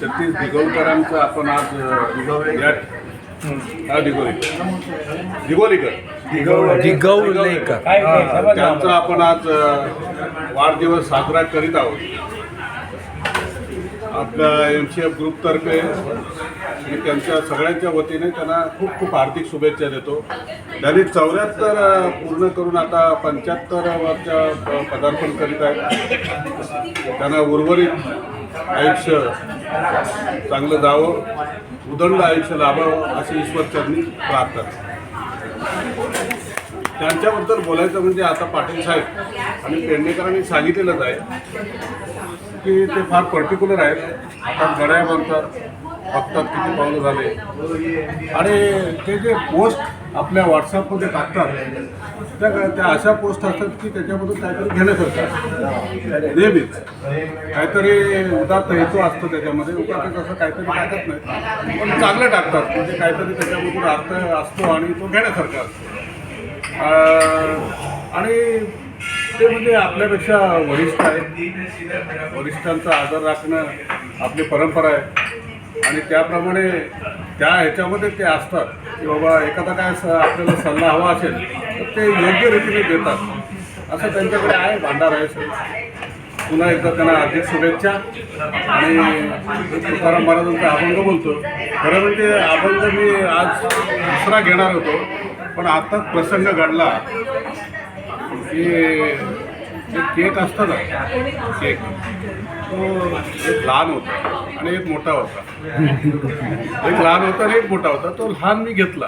सतीश दिगोलकरांचं आपण आज या हा दिगोली दिगोलीकर दिगवलेकर. त्यांचा आपण आज वाढदिवस साजरा करीत आहोत. आपल्या एम सी एफ ग्रुपतर्फे मी त्यांच्या सगळ्यांच्या वतीने त्यांना खूप खूप हार्दिक शुभेच्छा देतो. त्यांनी चौऱ्याहत्तर पूर्ण करून आता पंच्याहत्तर वरच्या पदार्पण करीत आहेत. त्यांना उर्वरित आयुष्य चांगलं जावं उदंड आयुष्य लाभावं अशी ईश्वरचरणी प्रार्थना त्यांच्याबद्दल बोलायचं म्हणजे आता पाटील साहेब आणि पेडणेकरांनी सांगितलेलंच आहे. की ते फार पर्टिक्युलर आहेत. आता गड्या बनतात बघतात किती पावलं झाले. आणि ते जे पोस्ट आपल्या व्हॉट्सअपमध्ये टाकतात त्या त्या अशा पोस्ट असतात की त्याच्यामधून काहीतरी घेण्यासारखं असतं. नेहमीच. काहीतरी उदात हेतू असतो त्याच्यामध्ये. उदात असं काहीतरी टाकत नाही पण चांगलं टाकतात. म्हणजे काहीतरी त्याच्यामधून अर्थ असतो आणि तो घेण्यासारखा असतो. आणि ते म्हणजे आपल्यापेक्षा वरिष्ठ आहेत. वरिष्ठांचा आदर राखणं आपली परंपरा आहे. आणि त्याप्रमाणे त्या ह्याच्यामध्ये ते असतात की बाबा एखादा काय स- आपल्याला सल्ला हवा असेल तर ते योग्य रीतीने देतात. असं त्यांच्याकडे आहे भांडार आहे सर पुन्हा एकदा त्यांना हार्दिक शुभेच्छा. आणि तुकाराम महाराजांचा अभंग बोलतो खरं म्हणजे अभंग मी आज दुसरा घेणार होतो पण आत्ताच प्रसंग घडला. की जे केक असतं ना केक तो एक लहान होता आणि एक मोठा होता. एक लहान होता आणि एक मोठा होता. तो लहान मी घेतला.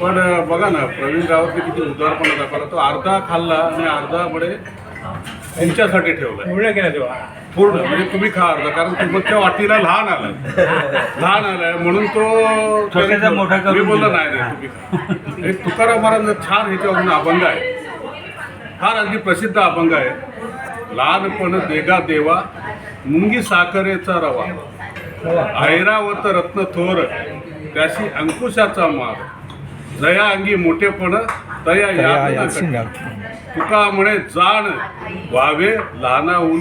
पण बघा ना प्रवीण रावतने किती उदारपणा दाखवला. तो अर्धा खाल्ला आणि अर्धा बडे तुमच्यासाठी ठेवला मुळे केला तेव्हा. पूर्ण म्हणजे तुम्ही खा अर्धा कारण तुमच्या वाटीला लहान आलं लहान आलाय. म्हणून तो मोठा मी बोललो. नाही नाही तुम्ही खा. एक तुकाराम महाराजांचा छान ह्याच्यावरून अभंग आहे. फार अगदी प्रसिद्ध अभंग आहे. लहानपण देगा देवा मुंगी साखरेचा रवा. ऐरावत रत्न थोर त्याशी अंकुशाचा मार. जया अंगी मोठेपण तया कट. तुका म्हणे जाण व्हावे लहानाहून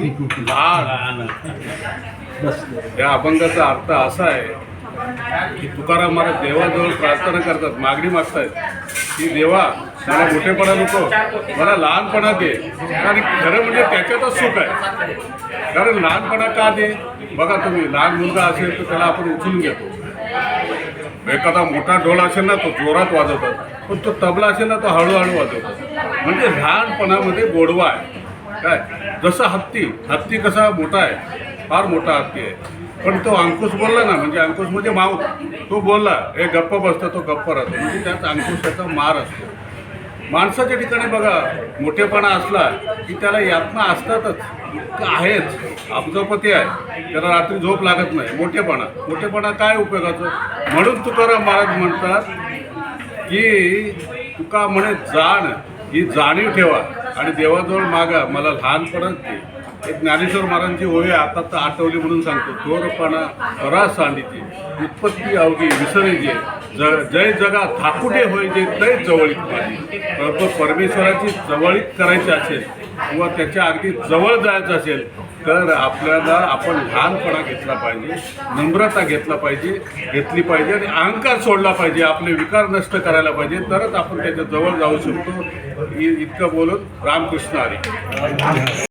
लहान या अभंगाचा अर्थ असा आहे की तुकाराम महाराज देवाजवळ प्रार्थना करतात मागणी मागतायत. की देवा मला मोठेपणा नको मला लहानपणा दे. आणि खरं म्हणजे त्याच्यातच सुख आहे. कारण लहानपणा का दे? बघा तुम्ही लहान मुलगा असेल तर त्याला आपण उचलून घेतो. एखादा मोठा ढोल असेल ना तो जोरात वाजवतात. पण तो तबला असेल ना तो हळूहळू वाजवतात. म्हणजे लहानपणामध्ये गोडवा आहे. काय? जसं हत्ती हत्ती कसा मोठा आहे फार मोठा हत्ती आहे. पण तो अंकुश बोलला ना म्हणजे अंकुश म्हणजे माऊ. तो बोलला हे गप्प बसतो तो गप्प राहतो. म्हणजे त्यात अंकुशाचा मार असतो. माणसाच्या ठिकाणी बघा मोठेपणा असला की त्याला यातना असतातच. आहेच. अब्जपती आहे. त्याला रात्री झोप लागत नाही. मोठेपणा. मोठेपणा काय उपयोगाचं? म्हणून तुकाराम महाराज म्हणतात की तुका म्हणे जाण. ही जाणीव ठेवा आणि देवाजवळ मागा. मला लहानपणात दे. एक ज्ञानेश्वर महाराजांची होय आता तर आठवली म्हणून सांगतो. थोरपणा करा सांडिते उत्पत्ती अवघी विसरायचे ज जय जगा थाकुटे होय जे तय जवळीक माझी परंतु परमेश्वराची जवळीक करायची असेल किंवा त्याच्या अगदी जवळ जायचं असेल तर आपल्याला आपण लहानपणा घेतला पाहिजे नम्रता घेतला पाहिजे घेतली पाहिजे आणि अहंकार सोडला पाहिजे आपले विकार नष्ट करायला पाहिजे तरच आपण त्याच्याजवळ जाऊ शकतो. इतकं बोलून रामकृष्ण हरी.